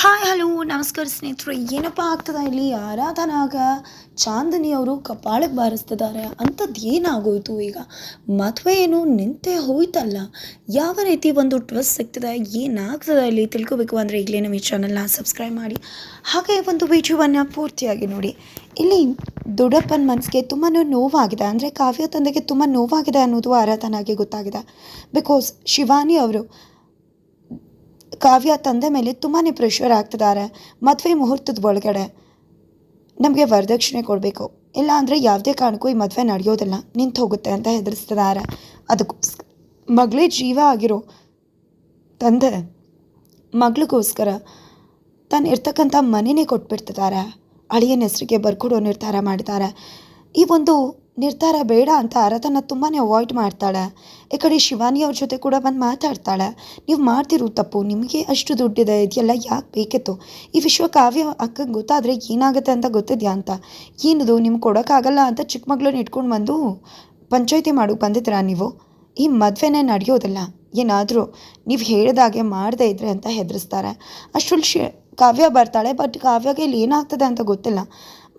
Hi, hello, ನಮಸ್ಕಾರ ಸ್ನೇಹಿತರು. ಏನಪ್ಪ ಆಗ್ತದ ಇಲ್ಲಿ? ಆರಾಧನಾಗ ಚಾಂದನಿ ಅವರು ಕಪಾಳಕ್ಕೆ ಬಾರಿಸ್ತಿದ್ದಾರೆ. ಅಂಥದ್ದು ಏನಾಗೋಯ್ತು ಈಗ? ಮದುವೆ ಏನು ನಿಂತೇ ಹೋಯ್ತಲ್ಲ. ಯಾವ ರೀತಿ ಒಂದು ಟ್ವಿಸ್ಟ್ ಸಿಗ್ತದೆ? ಏನಾಗ್ತದೆ ಇಲ್ಲಿ? ತಿಳ್ಕೊಬೇಕು ಅಂದರೆ ಈಗಲೇ ನಮ್ಮ ಈ ಚಾನಲ್ನ ಸಬ್ಸ್ಕ್ರೈಬ್ ಮಾಡಿ. ಹಾಗೆ ಒಂದು ವಿಡಿಯೋವನ್ನು ಪೂರ್ತಿಯಾಗಿ ನೋಡಿ. ಇಲ್ಲಿ ದೊಡ್ಡಪ್ಪನ ಮನಸ್ಸಿಗೆ ತುಂಬಾ ನೋವಾಗಿದೆ. ಅಂದರೆ ಕಾವ್ಯ ತಂದೆಗೆ ತುಂಬ ನೋವಾಗಿದೆ ಅನ್ನೋದು ಆರಾಧನಾಗೆ ಗೊತ್ತಾಗಿದೆ. ಬಿಕಾಸ್ ಶಿವಾನಿ ಅವರು ಕಾವ್ಯ ತಂದೆ ಮೇಲೆ ತುಂಬಾ ಪ್ರೆಷರ್ ಆಗ್ತಿದ್ದಾರೆ. ಮದುವೆ ಮುಹೂರ್ತದ ಒಳಗಡೆ ನಮಗೆ ವರದಕ್ಷಿಣೆ ಕೊಡಬೇಕು. ಇಲ್ಲ ಅಂದರೆ ಯಾವುದೇ ಕಾರಣಕ್ಕೂ ಈ ಮದುವೆ ನಡೆಯೋದಿಲ್ಲ. ನಿಂತು ಹೋಗುತ್ತೆ ಅಂತ ಹೆದರಿಸ್ತಿದ್ದಾರೆ. ಅದಕ್ಕೋಸ್ಕರ ಮಗಳೇ ಜೀವ ಆಗಿರೋ ತಂದೆ ಮಗಳಿಗೋಸ್ಕರ ತಾನು ಇರ್ತಕ್ಕಂಥ ಮನೆಯೇ ಕೊಟ್ಬಿಡ್ತಿದ್ದಾರೆ. ಅಳಿಯನ ಹೆಸರಿಗೆ ಬರ್ಕೊಡೋ ನಿರ್ಧಾರ ಮಾಡಿದ್ದಾರೆ. ಈ ಒಂದು ನಿರ್ಧಾರ ಬೇಡ ಅಂತ ಆರಾಧನ ತುಂಬಾ ಅವಾಯ್ಡ್ ಮಾಡ್ತಾಳೆ. ಈ ಕಡೆ ಶಿವಾನಿ ಅವ್ರ ಜೊತೆ ಕೂಡ ಬಂದು ಮಾತಾಡ್ತಾಳೆ. ನೀವು ಮಾಡ್ತಿರೋ ತಪ್ಪು, ನಿಮಗೆ ಅಷ್ಟು ದುಡ್ಡಿದೆ, ಇದೆಲ್ಲ ಯಾಕೆ ಬೇಕಿತ್ತು? ಈ ವಿಶ್ವ ಕಾವ್ಯ ಅಕ್ಕಂಗೆ ಗೊತ್ತಾದರೆ ಏನಾಗುತ್ತೆ ಅಂತ ಗೊತ್ತಿದೆಯಾ ಅಂತ? ಏನಿದು, ನಿಮ್ಗೆ ಕೊಡೋಕ್ಕಾಗಲ್ಲ ಅಂತ ಚಿಕ್ಕ ಮಗಳನ್ನ ಇಟ್ಕೊಂಡು ಬಂದು ಪಂಚಾಯಿತಿ ಮಾಡೋಕೆ ಬಂದಿದ್ದೀರಾ ನೀವು? ಈ ಮದುವೆನೇ ನಡೆಯೋದಿಲ್ಲ. ಏನಾದರೂ ನೀವು ಹೇಳಿದಾಗೆ ಮಾಡದೇ ಇದ್ರೆ ಅಂತ ಹೆದರಿಸ್ತಾರೆ. ಅಷ್ಟು ಶಿ, ಕಾವ್ಯ ಬರ್ತಾಳೆ, ಬಟ್ ಕಾವ್ಯಗೆ ಇಲ್ಲಿ ಏನಾಗ್ತದೆ ಅಂತ ಗೊತ್ತಿಲ್ಲ.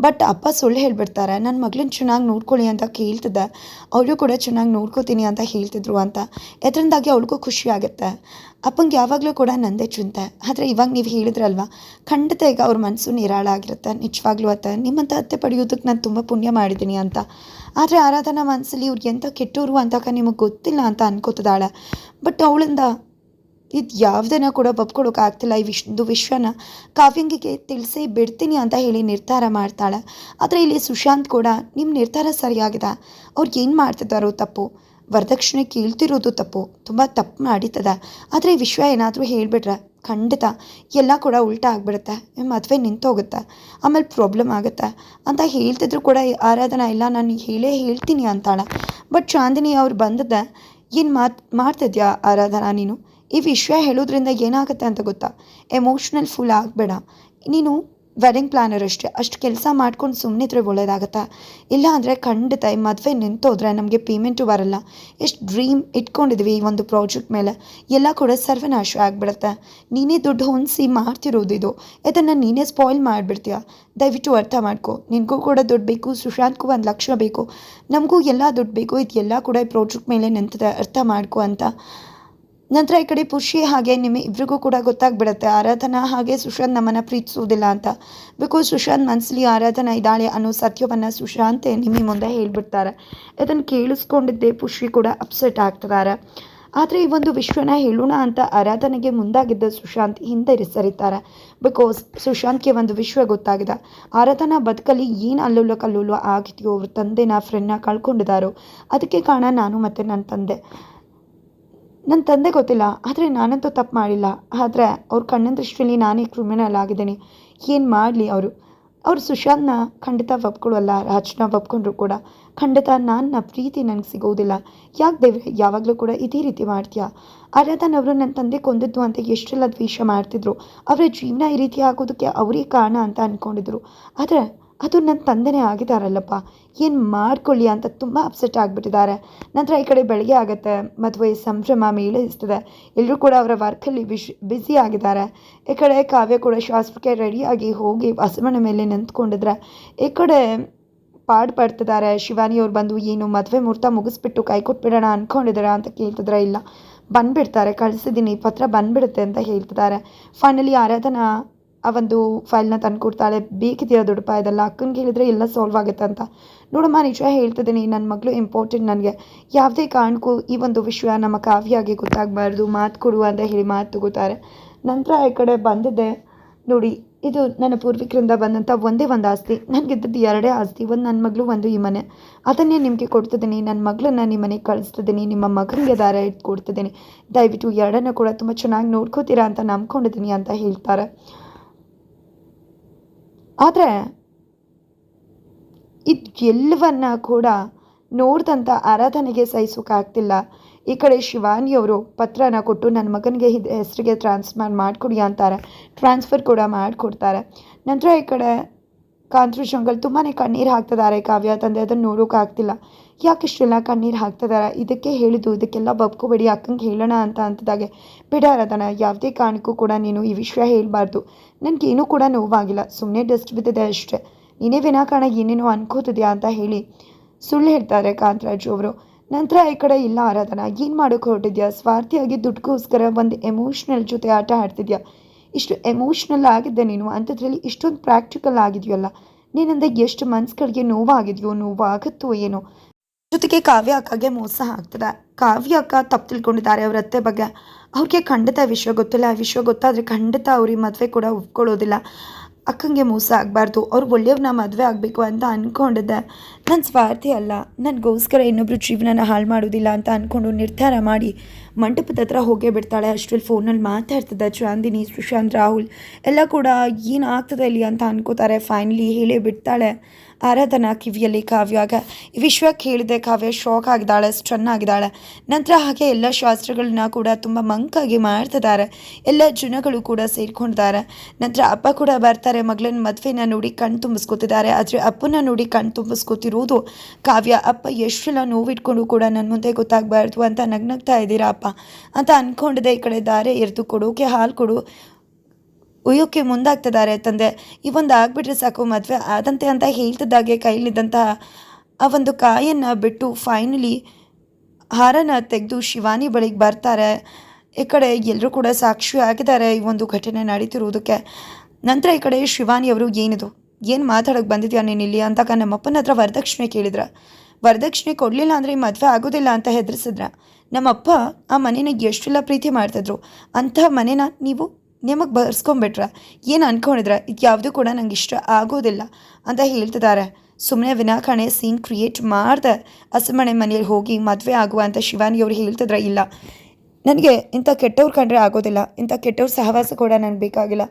ಬಟ್ ಅಪ್ಪ ಸುಳ್ಳು ಹೇಳ್ಬಿಡ್ತಾರೆ. ನನ್ನ ಮಗಳನ್ನ ಚೆನ್ನಾಗಿ ನೋಡ್ಕೊಳ್ಳಿ ಅಂತ ಕೇಳ್ತಿದ್ದೆ. ಅವಳು ಕೂಡ ಚೆನ್ನಾಗಿ ನೋಡ್ಕೋತೀನಿ ಅಂತ ಹೇಳ್ತಿದ್ರು ಅಂತ. ಇದರಿಂದಾಗಿ ಅವಳಿಗೂ ಖುಷಿ ಆಗುತ್ತೆ. ಅಪ್ಪಂಗೆ ಯಾವಾಗಲೂ ಕೂಡ ನಂದೇ ಚಿಂತೆ. ಆದರೆ ಇವಾಗ ನೀವು ಹೇಳಿದ್ರಲ್ವ? ಖಂಡಿತ ಈಗ ಅವ್ರ ಮನಸ್ಸು ನಿರಾಳ ಆಗಿರುತ್ತೆ ನಿಜವಾಗ್ಲೂ ಅತ್ತೆ. ನಿಮ್ಮಂಥ ಅತ್ತೆ ಪಡೆಯೋದಕ್ಕೆ ನಾನು ತುಂಬ ಪುಣ್ಯ ಮಾಡಿದ್ದೀನಿ ಅಂತ. ಆದರೆ ಆರಾಧನಾ ಮನಸ್ಸಲ್ಲಿ ಇವ್ರಿಗೆ ಎಂಥ ಕೆಟ್ಟವರು ಅಂತಕ ನಿಮಗೆ ಗೊತ್ತಿಲ್ಲ ಅಂತ ಅನ್ಕೋತಿದ್ದಾಳೆ. ಬಟ್ ಅವಳಿಂದ ಇದು ಯಾವುದನ್ನು ಕೂಡ ಒಪ್ಕೊಡೋಕ್ಕಾಗ್ತಿಲ್ಲ ಈ ವಿಶ್ವದು ವಿಶ್ವನ ಕಾವ್ಯಂಗಿಗೆ ತಿಳಿಸಿ ಬಿಡ್ತೀನಿ ಅಂತ ಹೇಳಿ ನಿರ್ಧಾರ ಮಾಡ್ತಾಳೆ. ಆದರೆ ಇಲ್ಲಿ ಸುಶಾಂತ್ ಕೂಡ ನಿಮ್ಮ ನಿರ್ಧಾರ ಸರಿಯಾಗಿದೆ. ಅವ್ರು ಏನು ಮಾಡ್ತಿದ್ದಾರೋ ತಪ್ಪು. ವರದಕ್ಷಿಣೆ ಕೇಳ್ತಿರೋದು ತಪ್ಪು. ತುಂಬ ತಪ್ಪು ಮಾಡಿತದ ಆದರೆ ವಿಶ್ವ ಏನಾದರೂ ಹೇಳಿಬಿಟ್ರೆ ಖಂಡಿತ ಎಲ್ಲ ಕೂಡ ಉಲ್ಟಾ ಆಗಿಬಿಡುತ್ತೆ. ಮದುವೆ ನಿಂತೋಗುತ್ತೆ. ಆಮೇಲೆ ಪ್ರಾಬ್ಲಮ್ ಆಗುತ್ತೆ. ಅಂತ ಹೇಳ್ತಿದ್ರು ಕೂಡ ಆರಾಧನಾ, ಇಲ್ಲ, ನಾನು ಹೇಳೇ ಹೇಳ್ತೀನಿ ಅಂತಾಳೆ. ಬಟ್ ಚಾಂದಿನಿ ಅವ್ರು ಬಂದದ ಏನು ಮಾತು, ಮಾಡ್ತಿದ್ಯಾ ಆರಾಧನಾ ನೀನು? ಈ ವಿಷಯ ಹೇಳೋದ್ರಿಂದ ಏನಾಗುತ್ತೆ ಅಂತ ಗೊತ್ತಾ? ಎಮೋಷ್ನಲ್ ಫುಲ್ ಆಗಬೇಡ. ನೀನು ವೆಡ್ಡಿಂಗ್ ಪ್ಲ್ಯಾನರ್ ಅಷ್ಟೇ. ಅಷ್ಟು ಕೆಲಸ ಮಾಡ್ಕೊಂಡು ಸುಮ್ಮನಿದ್ರೆ ಒಳ್ಳೇದಾಗತ್ತಾ? ಇಲ್ಲ ಅಂದರೆ ಖಂಡಿತ ಈ ಮದುವೆ ನಿಂತೋದ್ರೆ ನಮಗೆ ಪೇಮೆಂಟು ಬರಲ್ಲ. ಎಷ್ಟು ಡ್ರೀಮ್ ಇಟ್ಕೊಂಡಿದ್ವಿ ಈ ಒಂದು ಪ್ರಾಜೆಕ್ಟ್ ಮೇಲೆ. ಎಲ್ಲ ಕೂಡ ಸರ್ವನಾಶ ಆಗಿಬಿಡುತ್ತೆ. ನೀನೇ ದುಡ್ಡು ಹೊಂದಿಸಿ ಮಾಡ್ತಿರೋದು ಇದು. ಇದನ್ನು ನೀನೇ ಸ್ಪಾಯ್ಲ್ ಮಾಡಿಬಿಡ್ತೀಯ? ದಯವಿಟ್ಟು ಅರ್ಥ ಮಾಡ್ಕೊ. ನಿನಗೂ ಕೂಡ ದುಡ್ಡು ಬೇಕು, ಸುಶಾಂತ್ಗೂ ಒಂದು ಲಕ್ಷ ಬೇಕು. ನಮಗೂ ಎಲ್ಲ ದುಡ್ಡು ಬೇಕು. ಇದೆಲ್ಲ ಕೂಡ ಈ ಪ್ರಾಜೆಕ್ಟ್ ಮೇಲೆ ನಿಂತಿದೆ. ಅರ್ಥ ಮಾಡ್ಕೊ ಅಂತ. ನಂತರ ಈ ಕಡೆ ಪುಷಿ ಹಾಗೆ ನಿಮ್ಮ ಇಬ್ಬರಿಗೂ ಕೂಡ ಗೊತ್ತಾಗ್ಬಿಡುತ್ತೆ. ಆರಾಧನಾ ಹಾಗೆ ಸುಶಾಂತ್ ನಮ್ಮನ್ನು ಪ್ರೀತಿಸೋದಿಲ್ಲ ಅಂತ. ಬಿಕಾಸ್ ಸುಶಾಂತ್ ಮನಸ್ಸಲ್ಲಿ ಆರಾಧನಾ ಇದ್ದಾಳೆ ಅನ್ನೋ ಸತ್ಯವನ್ನು ಸುಶಾಂತೆ ನಿಮ್ಮ ಮುಂದೆ ಹೇಳಿಬಿಡ್ತಾರೆ. ಇದನ್ನು ಕೇಳಿಸ್ಕೊಂಡಿದ್ದೆ ಪುಷಿ ಕೂಡ ಅಪ್ಸೆಟ್ ಆಗ್ತಿದ್ದಾರೆ. ಆದರೆ ಈ ಒಂದು ವಿಶ್ವನ ಹೇಳೋಣ ಅಂತ ಆರಾಧನೆಗೆ ಮುಂದಾಗಿದ್ದ ಸುಶಾಂತ್ ಹಿಂದೆ ಸರಿತಾರೆ. ಬಿಕಾಸ್ ಸುಶಾಂತ್ಗೆ ಒಂದು ವಿಶ್ವ ಗೊತ್ತಾಗಿದೆ. ಆರಾಧನಾ ಬದುಕಲ್ಲಿ ಏನು ಅಲ್ಲೋಲ ಕಲ್ಲೋಲ ಆಗಿದೆಯೋ ಅವ್ರ ತಂದೆನ ಫ್ರೆಂಡ್ನ ಕಳ್ಕೊಂಡಿದ್ದಾರೋ, ಅದಕ್ಕೆ ಕಾರಣ ನಾನು ಮತ್ತು ನನ್ನ ತಂದೆ. ನನ್ನ ತಂದೆ ಗೊತ್ತಿಲ್ಲ, ಆದರೆ ನಾನಂತೂ ತಪ್ಪು ಮಾಡಿಲ್ಲ. ಆದರೆ ಅವ್ರ ಕಣ್ಣಿನ ದೃಷ್ಟಿಯಲ್ಲಿ ನಾನೇ ಕ್ರಿಮಿನಲ್ ಆಗಿದ್ದೀನಿ. ಏನು ಮಾಡಲಿ ಅವರು? ಅವ್ರು ಸುಶಾಂತ್ನ ಖಂಡಿತ ಒಪ್ಕೊಳ್ಳಲ್ಲ ರಾಜ್ನ ಒಪ್ಕೊಂಡ್ರು ಕೂಡ. ಖಂಡಿತ ನನ್ನ ಪ್ರೀತಿ ನನಗೆ ಸಿಗೋದಿಲ್ಲ. ಯಾಕೆ ದೇವ್ರೆ ಯಾವಾಗಲೂ ಕೂಡ ಇದೇ ರೀತಿ ಮಾಡ್ತೀಯಾ? ಆರಾಧನವರು ನನ್ನ ತಂದೆ ಕೊಂದಿದ್ದು ಅಂತ ಎಷ್ಟೆಲ್ಲ ದ್ವೇಷ ಮಾಡ್ತಿದ್ರು. ಅವರ ಜೀವನ ಈ ರೀತಿ ಆಗೋದಕ್ಕೆ ಅವರೇ ಕಾರಣ ಅಂತ ಅಂದ್ಕೊಂಡಿದ್ರು ಆದರೆ ಅದು ನನ್ನ ತಂದೆನೇ ಆಗಿದ್ದಾರಲ್ಲಪ್ಪ. ಏನು ಮಾಡ್ಕೊಳ್ಳಿ ಅಂತ ತುಂಬ ಅಪ್ಸೆಟ್ ಆಗಿಬಿಟ್ಟಿದ್ದಾರೆ. ನಂತರ ಈ ಕಡೆ ಬೆಳಗ್ಗೆ ಆಗುತ್ತೆ, ಮದುವೆ ಸಂಭ್ರಮ ಮೇಳೈಸ್ತದೆ ಎಲ್ಲರೂ ಕೂಡ ಅವರ ವರ್ಕಲ್ಲಿ ವಿಶ್ ಬ್ಯುಸಿ ಆಗಿದ್ದಾರೆ. ಈ ಕಡೆ ಕಾವ್ಯ ಕೂಡ ಶಾಸ್ತ್ರಕ್ಕೆ ರೆಡಿಯಾಗಿ ಹೋಗಿ ಹಸುಮನೆ ಮೇಲೆ ನಿಂತ್ಕೊಂಡಿದ್ರೆ, ಈ ಕಡೆ ಪಾಡು ಪಡ್ತಿದ್ದಾರೆ. ಶಿವಾನಿ ಅವ್ರು ಬಂದು, ಏನು ಮದುವೆ ಮುಹೂರ್ತ ಮುಗಿಸ್ಬಿಟ್ಟು ಕೈ ಕೊಟ್ಬಿಡೋಣ ಅಂದ್ಕೊಂಡಿದ್ದೀರಾ ಅಂತ ಕೇಳ್ತಿದ್ರೆ, ಇಲ್ಲ. ಬಂದುಬಿಡ್ತಾರೆ. ಕಳಿಸಿದ್ದೀನಿ. ಪತ್ರ ಬಂದುಬಿಡುತ್ತೆ ಅಂತ ಹೇಳ್ತಿದ್ದಾರೆ. ಫೈನಲಿ ಆರಾಧನಾ ಆ ಒಂದು ಫೈಲ್ನ ತಂದು ಕೊಡ್ತಾಳೆ. ಬೇಕಿದೆಯಾ ದುಡ್ಡು ಇದೆಲ್ಲ ಅಕ್ಕನಿಗೆ ಹೇಳಿದರೆ ಎಲ್ಲ ಸಾಲ್ವ್ ಆಗುತ್ತೆ ಅಂತ. ನೋಡಮ್ಮ, ನಿಜ ಹೇಳ್ತಿದ್ದೀನಿ ನನ್ನ ಮಗಳು ಇಂಪಾರ್ಟೆಂಟ್ ನನಗೆ. ಯಾವುದೇ ಕಾರಣಕ್ಕೂ ಈ ಒಂದು ವಿಷಯ ನಮ್ಮ ಕಾವ್ಯಾಗಿ ಗೊತ್ತಾಗಬಾರ್ದು. ಮಾತು ಕೊಡು ಅಂತ ಹೇಳಿ ಮಾತು ತಗೋತಾರೆ. ನಂತರ ಈ ಕಡೆ ಬಂದಿದ್ದೆ ನೋಡಿ, ಇದು ನನ್ನ ಪೂರ್ವಿಕರಿಂದ ಬಂದಂಥ ಒಂದೇ ಒಂದು ಆಸ್ತಿ. ನನಗಿದ್ದದ್ದು ಎರಡೇ ಆಸ್ತಿ, ಒಂದು ನನ್ನ ಮಗಳು, ಒಂದು ಈ ಮನೆ. ಅದನ್ನೇ ನಿಮಗೆ ಕೊಡ್ತಿದ್ದೀನಿ. ನನ್ನ ಮಗಳನ್ನ ನಿಮ್ಮ ಮನೆಗೆ ಕಳಿಸ್ತಿದ್ದೀನಿ. ನಿಮ್ಮ ಮಗನಿಗೆ ದಾರ ಇಟ್ಕೊಡ್ತಿದ್ದೀನಿ. ದಯವಿಟ್ಟು ಎರಡನ್ನೂ ಕೂಡ ತುಂಬ ಚೆನ್ನಾಗಿ ನೋಡ್ಕೋತೀರಾ ಅಂತ ನಂಬ್ಕೊಂಡಿದ್ದೀನಿ ಅಂತ ಹೇಳ್ತಾರೆ. ಆದರೆ ಇದು ಎಲ್ಲವನ್ನ ಕೂಡ ನೋಡ್ದಂಥ ಆರಾಧನೆಗೆ ಸಹಿಸೋಕ್ಕಾಗ್ತಿಲ್ಲ ಈ ಕಡೆ ಶಿವಾನಿಯವರು ಪತ್ರನ ಕೊಟ್ಟು ನನ್ನ ಮಗನಿಗೆ ಹೆಸರಿಗೆ ಟ್ರಾನ್ಸ್ಫರ್ ಮಾಡಿಕೊಡಿ ಅಂತಾರೆ. ಟ್ರಾನ್ಸ್ಫರ್ ಕೂಡ ಮಾಡಿಕೊಡ್ತಾರೆ. ನಂತರ ಈ ಕಡೆ ಕಾಂತೃ ಶಂಕರ್ ತುಂಬಾ ಕಣ್ಣೀರು ಹಾಕ್ತಿದ್ದಾರೆ ಕಾವ್ಯ ತಂದೆ. ಅದನ್ನು ನೋಡೋಕ್ಕಾಗ್ತಿಲ್ಲ ಯಾಕಿಷ್ಟೆಲ್ಲ ಕಣ್ಣೀರು ಹಾಕ್ತಿದಾರ? ಇದಕ್ಕೆ ಹೇಳಿದ್ದು, ಇದಕ್ಕೆಲ್ಲ ಬಬ್ಕೋಬೇಡಿ, ಅಕ್ಕಂಗೆ ಹೇಳೋಣ ಅಂತ ಅಂತಿದ್ದಾಗೆ. ಬಿಡ ಆರಾಧನ ಯಾವುದೇ ಕಾರಣಕ್ಕೂ ಕೂಡ ನೀನು ಈ ವಿಷಯ ಹೇಳಬಾರ್ದು. ನನಗೇನೂ ಕೂಡ ನೋವಾಗಿಲ್ಲ. ಸುಮ್ಮನೆ ಡಸ್ಟ್ ಬಿದ್ದಿದೆ ಅಷ್ಟೇ. ನೀನೇ ವಿನಾಕಾರಣ ಏನೇನೋ ಅನ್ಕೋತಿದ್ಯಾ ಅಂತ ಹೇಳಿ ಸುಳ್ಳು ಹೇಳ್ತಾರೆ ಕಾಂತರಾಜು ಅವರು. ನಂತರ ಈ ಕಡೆ ಇಲ್ಲ ಆರಾಧನ, ಏನು ಮಾಡೋಕೆ ಹೊರಟಿದ್ಯಾ? ಸ್ವಾರ್ಥಿಯಾಗಿ ದುಡ್ಡುಗೋಸ್ಕರ ಒಂದು ಎಮೋಷ್ನಲ್ ಜೊತೆ ಆಟ ಆಡ್ತಿದ್ಯಾ? ಇಷ್ಟು ಎಮೋಷ್ನಲ್ ಆಗಿದ್ದೆ ನೀನು, ಅಂಥದ್ರಲ್ಲಿ ಇಷ್ಟೊಂದು ಪ್ರಾಕ್ಟಿಕಲ್ ಆಗಿದೆಯಲ್ಲ. ನೀನಂದ ಎಷ್ಟು ಮನ್ಸುಗಳಿಗೆ ನೋವಾಗಿದೆಯೋ, ನೋವಾಗುತ್ತೋ ಏನೋ. ಜೊತೆಗೆ ಕಾವ್ಯ ಅಕ್ಕಗೆ ಮೋಸ ಆಗ್ತದೆ. ಕಾವ್ಯ ಅಕ್ಕ ತಪ್ಪು ತಿಳ್ಕೊಂಡಿದ್ದಾರೆ ಅವ್ರ ಅತ್ತೆ ಬಗ್ಗೆ. ಅವ್ರಿಗೆ ಖಂಡಿತ ವಿಷಯ ಗೊತ್ತಿಲ್ಲ. ಆ ವಿಷಯ ಗೊತ್ತಾದರೆ ಖಂಡಿತ ಅವ್ರಿಗೆ ಮದುವೆ ಕೂಡ ಒಪ್ಕೊಳ್ಳೋದಿಲ್ಲ. ಅಕ್ಕಂಗೆ ಮೋಸ ಆಗಬಾರ್ದು. ಅವ್ರು ಒಳ್ಳೆಯವ್ರನ್ನ ಮದುವೆ ಆಗಬೇಕು ಅಂತ ಅಂದ್ಕೊಂಡಿದ್ದೆ ನನ್ನ ಸ್ವಾರ್ಥಿ ಅಲ್ಲ. ನನಗೋಸ್ಕರ ಇನ್ನೊಬ್ಬರು ಜೀವನನ ಹಾಳು ಮಾಡೋದಿಲ್ಲ ಅಂತ ಅಂದ್ಕೊಂಡು ನಿರ್ಧಾರ ಮಾಡಿ ಮಂಟಪದ ಹತ್ರ ಹೋಗೇ ಬಿಡ್ತಾಳೆ. ಅಷ್ಟರಲ್ಲಿ ಫೋನಲ್ಲಿ ಮಾತಾಡ್ತಿದ್ದ ಚಾಂದಿನಿ, ಸುಶಾಂತ್, ರಾಹುಲ್. ಎಲ್ಲ ಕೂಡ ಏನಾಗ್ತದೆ ಇಲ್ಲಿ ಅಂತ ಅನ್ಕೋತಾರೆ. ಫೈನಲಿ ಹೇಳೇ ಬಿಡ್ತಾಳೆ. ಆರಾಧನಾ, ಕಿವಿಯಲ್ಲಿ ಕಾವ್ಯಾಗ ವಿಶ್ವ ಹೇಳಿದೆ ಕಾವ್ಯ ಶಾಕ್ ಆಗಿದ್ದಾಳೆ ಸ್ಟನ್ ಆಗಿದ್ದಾಳೆ. ನಂತರ ಹಾಗೆ ಎಲ್ಲ ಶಾಸ್ತ್ರಗಳನ್ನ ಕೂಡ ತುಂಬ ಮಂಕಾಗಿ ಮಾಡ್ತಿದ್ದಾರೆ. ಎಲ್ಲ ಜನಗಳು ಕೂಡ ಸೇರ್ಕೊಂಡಿದ್ದಾರೆ. ನಂತರ ಅಪ್ಪ ಕೂಡ ಬರ್ತಾರೆ, ಮಗಳನ್ನ ಮದುವೆನ ನೋಡಿ ಕಣ್ ತುಂಬಿಸ್ಕೊತಿದ್ದಾರೆ. ಆದರೆ ಅಪ್ಪನ ನೋಡಿ ಕಣ್ ತುಂಬಿಸ್ಕೊತಿರೋದು ಕಾವ್ಯ. ಅಪ್ಪ ಎಷ್ಟೆಲ್ಲ ನೋವಿಟ್ಕೊಂಡು ಕೂಡ ನನ್ನ ಮುಂದೆ ಗೊತ್ತಾಗಬಾರ್ದು ಅಂತ ನಗ್ನಗ್ತಾ ಇದ್ದೀರಾ ಅಪ್ಪ? ಅಂತ ಅಂದ್ಕೊಂಡಿದ್ದೆ ಈ ಕಡೆ ದಾರೆ ಎರೆದು ಕೊಡೋಕೆ ಹಾಲು ಕೊಡು. ಉಯ್ಯೋಕ್ಕೆ ಮುಂದಾಗ್ತಿದ್ದಾರೆ ತಂದೆ. ಒಂದು ಆಗ್ಬಿಟ್ರೆ ಸಾಕು ಮದುವೆ ಆದಂತೆ ಅಂತ ಹೇಳ್ತಿದ್ದಾಗೆ ಕೈಲಿದ್ದಂತಹ ಆ ಒಂದು ಕಾಯನ್ನು ಬಿಟ್ಟು ಫೈನಲಿ ಹಾರನ ತೆಗೆದು ಶಿವಾನಿ ಬಳಿಗೆ ಬರ್ತಾರೆ. ಈ ಕಡೆ ಎಲ್ಲರೂ ಕೂಡ ಸಾಕ್ಷಿ ಆಗಿದ್ದಾರೆ ಈ ಒಂದು ಘಟನೆ ನಡೀತಿರುವುದಕ್ಕೆ. ನಂತರ ಈ ಕಡೆ ಶಿವಾನಿ ಅವರು, ಏನಿದು? ಏನು ಮಾತಾಡೋಕೆ ಬಂದಿದ್ಯಾ ನೀನು ಇಲ್ಲಿ? ಅಂತಾಗ ನಮ್ಮಪ್ಪನ ಹತ್ರ ವರದಕ್ಷಿಣೆ ಕೇಳಿದ್ರ. ವರದಕ್ಷಿಣೆ ಕೊಡಲಿಲ್ಲ ಅಂದರೆ ಈ ಮದುವೆ ಆಗೋದಿಲ್ಲ ಅಂತ ಹೆದರಿಸಿದ್ರ. ನಮ್ಮಪ್ಪ ಆ ಮನೇನ ಎಷ್ಟೆಲ್ಲ ಪ್ರೀತಿ ಮಾಡ್ತಿದ್ರು. ಅಂತಹ ಮನೇನ ನೀವು ನಿಮಗೆ ಬರ್ಸ್ಕೊಂಬಿಟ್ರ ಏನು ಅನ್ಕೊಂಡಿದ್ರ? ಇದು ಯಾವುದು ಕೂಡ ನಂಗೆ ಇಷ್ಟ ಆಗೋದಿಲ್ಲ ಅಂತ ಹೇಳ್ತಿದ್ದಾರೆ ಸುಮ್ಮನೆ ವಿನಾಕಾರಣೆ ಸೀನ್ ಕ್ರಿಯೇಟ್ ಮಾಡ್ದೆ ಹಸುಮನೆ ಮನೆಯಲ್ಲಿ ಹೋಗಿ ಮದುವೆ ಆಗುವ ಅಂತ ಶಿವಾನಿ ಅವರು ಹೇಳ್ತಿದ್ರ ಇಲ್ಲ. ನನಗೆ ಇಂಥ ಕೆಟ್ಟವ್ರು ಕಂಡ್ರೆ ಆಗೋದಿಲ್ಲ. ಇಂಥ ಕೆಟ್ಟವ್ರ ಸಹವಾಸ ಕೂಡ ನನಗೆ ಬೇಕಾಗಿಲ್ಲ.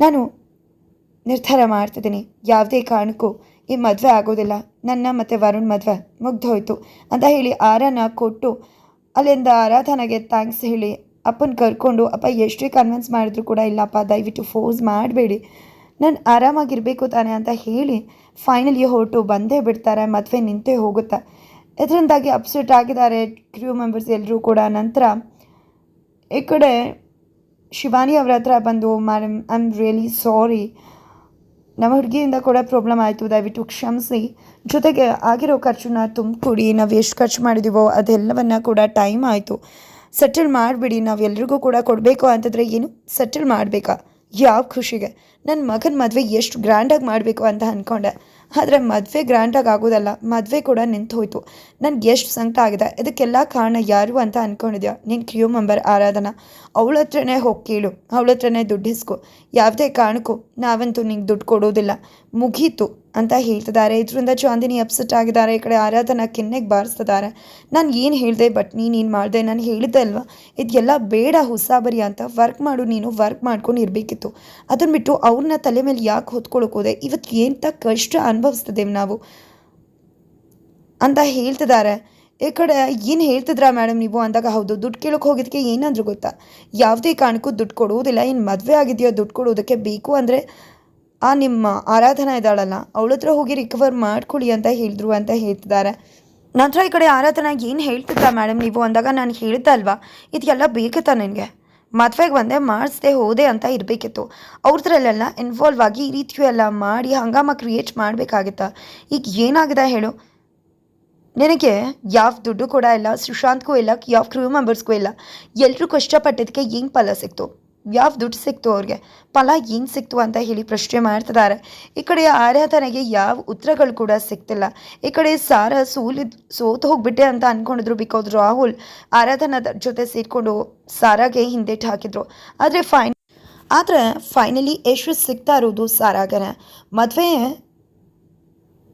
ನಾನು ನಿರ್ಧಾರ ಮಾಡ್ತಿದ್ದೀನಿ. ಯಾವುದೇ ಕಾರಣಕ್ಕೂ ಈ ಮದುವೆ ಆಗೋದಿಲ್ಲ. ನನ್ನ ಮತ್ತು ವರುಣ್ ಮದುವೆ ಮುಗ್ದೋಯ್ತು ಅಂತ ಹೇಳಿ ಆರನ ಕೊಟ್ಟು ಅಲ್ಲಿಂದ ಆರಾಧನೆಗೆ ಥ್ಯಾಂಕ್ಸ್ ಹೇಳಿ ಅಪ್ಪನ ಕರ್ಕೊಂಡು, ಅಪ್ಪ ಎಷ್ಟೇ ಕನ್ವಿನ್ಸ್ ಮಾಡಿದ್ರು ಕೂಡ ಇಲ್ಲಪ್ಪ, ದಯವಿಟ್ಟು ಫೋರ್ಸ್ ಮಾಡಬೇಡಿ. ನಾನು ಆರಾಮಾಗಿರಬೇಕು ತಾನೆ ಅಂತ ಹೇಳಿ ಫೈನಲಿ ಹೊರಟು ಬಂದೇ ಬಿಡ್ತಾರೆ, ಮದುವೆ ನಿಂತೇ ಹೋಗುತ್ತೆ. ಇದರಿಂದಾಗಿ ಅಪ್ಸೆಟ್ ಆಗಿದ್ದಾರೆ ಕ್ರ್ಯೂ ಮೆಂಬರ್ಸ್ ಎಲ್ಲರೂ ಕೂಡ. ನಂತರ ಈ ಕಡೆ ಶಿವಾನಿ ಅವರ ಹತ್ರ ಬಂದು ma'am I am really sorry ನಮ್ಮ ಹುಡುಗಿಯಿಂದ ಕೂಡ ಪ್ರಾಬ್ಲಮ್ ಆಯಿತು. ದಯವಿಟ್ಟು ಕ್ಷಮಿಸಿ. ಜೊತೆಗೆ ಆಗಿರೋ ಖರ್ಚನ್ನ ತುಂಬಿಕೊಡಿ, ನಾವು ಎಷ್ಟು ಖರ್ಚು ಮಾಡಿದ್ದೀವೋ ಅದೆಲ್ಲವನ್ನು ಕೂಡ ಟೈಮ್ ಆಯಿತು. ಸೆಟಲ್ ಮಾಡಿಬಿಡಿ. ನಾವು ಎಲ್ರಿಗೂ ಕೂಡ ಕೊಡಬೇಕು ಅಂತಂದರೆ ಏನು? ಸೆಟಲ್ ಮಾಡಬೇಕಾ? ಯಾವ ಖುಷಿಗೆ? ನನ್ನ ಮಗನ ಮದುವೆ ಎಷ್ಟು ಗ್ರ್ಯಾಂಡಾಗಿ ಮಾಡಬೇಕು ಅಂತ ಅಂದ್ಕೊಂಡೆ ಆದರೆ ಮದುವೆ ಗ್ರ್ಯಾಂಡಾಗಿ ಆಗೋದಲ್ಲ, ಮದುವೆ ಕೂಡ ನಿಂತು ಹೋಯಿತು. ನನಗೆ ಎಷ್ಟು ಸಂಕಟ ಆಗಿದೆ, ಇದಕ್ಕೆಲ್ಲ ಕಾರಣ ಯಾರು ಅಂತ ಅಂದ್ಕೊಂಡಿದ್ಯಾ ನಿನ್ನ ಕ್ಯೂ ಮೆಂಬರ್ ಆರಾಧನಾ? ಅವಳ ಹತ್ರನೇ ಹೋಗಿ ಕೇಳು, ಅವಳ ಹತ್ರನೇ ದುಡ್ಡು ಇಸ್ಕೊ ಯಾವುದೇ ಕಾರಣಕ್ಕೂ ನಾವಂತೂ ನಿಂಗೆ ದುಡ್ಡು ಕೊಡೋದಿಲ್ಲ. ಮುಗೀತು. ಅಂತ ಹೇಳ್ತಿದ್ದಾರೆ. ಇದರಿಂದ ಚಾಂದಿನಿ ಅಪ್ಸೆಟ್ ಆಗಿದ್ದಾರೆ. ಈ ಕಡೆ ಆರಾಧನ ಕೆನ್ನೆಗೆ ಬಾರಿಸ್ತಿದ್ದಾರೆ. ನಾನು ಏನು ಹೇಳಿದೆ ಬಟ್ ನೀನೇನು ಮಾಡಿದೆ? ನಾನು ಹೇಳಿದ್ದೆ ಅಲ್ವಾ? ಇದೆಲ್ಲ ಬೇಡ ಹುಸಾಬರಿ ಅಂತ ವರ್ಕ್ ಮಾಡು ನೀನು ವರ್ಕ್ ಮಾಡ್ಕೊಂಡು ಇರಬೇಕಿತ್ತು. ಅದನ್ನು ಬಿಟ್ಟು ಅವ್ರನ್ನ ತಲೆ ಮೇಲೆ ಯಾಕೆ ಹೊತ್ಕೊಳಕ್ಕೆ ಹೋದೆ? ಇವತ್ತು ಎಂಥ ಕಷ್ಟ ಅನುಭವಿಸ್ತಿದ್ದೇವೆ ನಾವು? ಅಂತ ಹೇಳ್ತಿದ್ದಾರೆ. ಈ ಕಡೆ ಏನು ಹೇಳ್ತಿದ್ರಾ ಮೇಡಮ್ ನೀವು? ಅಂದಾಗ ಹೌದು, ದುಡ್ಡು ಕೇಳೋಕೆ ಹೋಗಿದ್ದಕ್ಕೆ ಏನಾದರೂ ಗೊತ್ತಾ? ಯಾವುದೇ ಕಾರಣಕ್ಕೂ ದುಡ್ಡು ಕೊಡುವುದಿಲ್ಲ. ಏನು ಮದುವೆ ಆಗಿದೆಯೋ ದುಡ್ಡು ಕೊಡೋದಕ್ಕೆ ಬೇಕು ಅಂದರೆ ಆ ನಿಮ್ಮ ಆರಾಧನಾ ಇದ್ದಾಳಲ್ಲ, ಅವಳ ಹತ್ರ ಹೋಗಿ ರಿಕವರ್ ಮಾಡ್ಕೊಳ್ಳಿ ಅಂತ ಹೇಳಿದ್ರು ಅಂತ ಹೇಳ್ತಿದ್ದಾರೆ. ನಂತರ ಈ ಕಡೆ ಆರಾಧನಾ ಏನು ಹೇಳ್ತಿದ್ದ ಮೇಡಮ್ ನೀವು ಅಂದಾಗ ನಾನು ಹೇಳ್ತಲ್ವಾ ಇದೆಲ್ಲ ಬೇಕಿತ್ತ ನನಗೆ? ಮದುವೆಗೆ ಬಂದೆ ಮಾಡಿಸ್ದೆ ಹೋದೆ ಅಂತ ಇರಬೇಕಿತ್ತು. ಅವ್ರದ್ರಲ್ಲೆಲ್ಲ ಇನ್ವಾಲ್ವ್ ಆಗಿ ಈ ರೀತಿಯೂ ಎಲ್ಲ ಮಾಡಿ ಹಂಗಾಮ ಕ್ರಿಯೇಟ್ ಮಾಡಬೇಕಾಗಿತ್ತ? ಈಗ ಏನಾಗಿದೆ ಹೇಳು? ನಿನಗೆ ಯಾವ ದುಡ್ಡು ಕೂಡ ಇಲ್ಲ, ಸುಶಾಂತ್ಗೂ ಇಲ್ಲ, ಯಾವ ಕ್ರೂ ಮೆಂಬರ್ಸ್ಗೂ ಇಲ್ಲ. ಎಲ್ಲರೂ ಕಷ್ಟಪಟ್ಟಿದ್ದಕ್ಕೆ ಏನು ಫಲ ಸಿಕ್ತು? ಯಾವ ದುಡ್ಡು ಸಿಕ್ತು ಅವ್ರಿಗೆ? ಫಲ ಏನು ಸಿಕ್ತು ಅಂತ ಹೇಳಿ ಪ್ರಶ್ನೆ ಮಾಡ್ತಿದ್ದಾರೆ. ಈ ಕಡೆ ಆರಾಧನೆಗೆ ಯಾವ ಉತ್ತರಗಳು ಕೂಡ ಸಿಕ್ತಿಲ್ಲ. ಈ ಕಡೆ ಸಾರ ಸೋಲಿದ್ ಸೋತು ಹೋಗ್ಬಿಟ್ಟೆ ಅಂತ ಅಂದ್ಕೊಂಡಿದ್ರು ಬಿಕಾಸ್ ರಾಹುಲ್ ಆರಾಧನದ ಜೊತೆ ಸೇರಿಕೊಂಡು ಸಾರಾಗೆ ಹಿಂದೆಟ್ಟು ಹಾಕಿದ್ರು. ಆದರೆ ಫೈನ್ ಆದರೆ ಫೈನಲಿ ಯಶಸ್ ಸಿಗ್ತಾ ಇರೋದು ಸಾರಾಗನೇ. ಮದುವೆ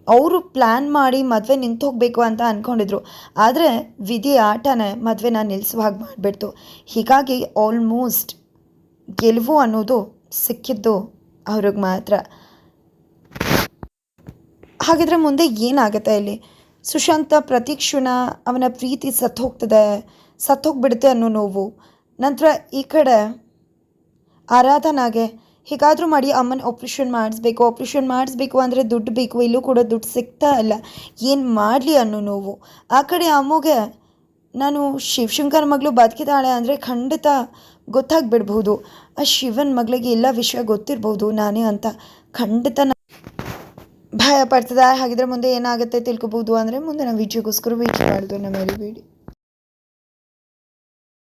ಅವರು ಪ್ಲ್ಯಾನ್ ಮಾಡಿ ಮದುವೆ ನಿಂತು ಹೋಗಬೇಕು ಅಂತ ಅಂದ್ಕೊಂಡಿದ್ರು ಆದರೆ ವಿಧಿ ಆಟನೇ ಮದುವೆನ ನಿಲ್ಲಿಸುವ ಹಾಗೆ ಮಾಡಿಬಿಡ್ತು. ಹೀಗಾಗಿ ಆಲ್ಮೋಸ್ಟ್ ಗೆಲುವು ಅನ್ನೋದು ಸಿಕ್ಕಿದ್ದು ಅವ್ರಿಗೆ ಮಾತ್ರ. ಹಾಗಿದ್ರೆ ಮುಂದೆ ಏನಾಗುತ್ತೆ ಇಲ್ಲಿ? ಸುಶಾಂತ ಪ್ರತಿ ಕ್ಷಣ ಅವನ ಪ್ರೀತಿ ಸತ್ತು ಹೋಗ್ತದೆ, ಸತ್ತು ಅನ್ನೋ ನೋವು. ನಂತರ ಈ ಕಡೆ ಆರಾಧನಾಗೆ ಹೇಗಾದರೂ ಮಾಡಿ ಅಮ್ಮನ ಆಪ್ರೇಷನ್ ಮಾಡಿಸ್ಬೇಕು ಆಪ್ರೇಷನ್ ಮಾಡಿಸ್ಬೇಕು ಅಂದರೆ ದುಡ್ಡು ಬೇಕು, ಇಲ್ಲೂ ಕೂಡ ದುಡ್ಡು ಸಿಗ್ತಾ ಇಲ್ಲ. ಏನು ಮಾಡಲಿ ಅನ್ನೋ ನೋವು. ಆ ಕಡೆ ಅಮ್ಮಗೆ, ನಾನು ಶಿವಶಂಕರ್ ಮಗಳು ಬದುಕಿದ್ದಾಳೆ ಅಂದರೆ ಖಂಡಿತ ಗೊತ್ತಾಗ್ಬಿಡ್ಬೋದು ಆ ಶಿವನ ಮಗಳಿಗೆ ಎಲ್ಲ ವಿಷಯ ಗೊತ್ತಿರ್ಬೋದು ನಾನೇ ಅಂತ ಖಂಡಿತ ಭಯ ಪಡ್ತದೆ. ಹಾಗಿದ್ರೆ ಮುಂದೆ ಏನಾಗುತ್ತೆ ತಿಳ್ಕೊಬೋದು ಅಂದರೆ ಮುಂದೆ ನಾವು ವಿಜಯಗೋಸ್ಕರ ವೇಟ್ ನಮ್ಮ ಮರಿಬೇಡಿ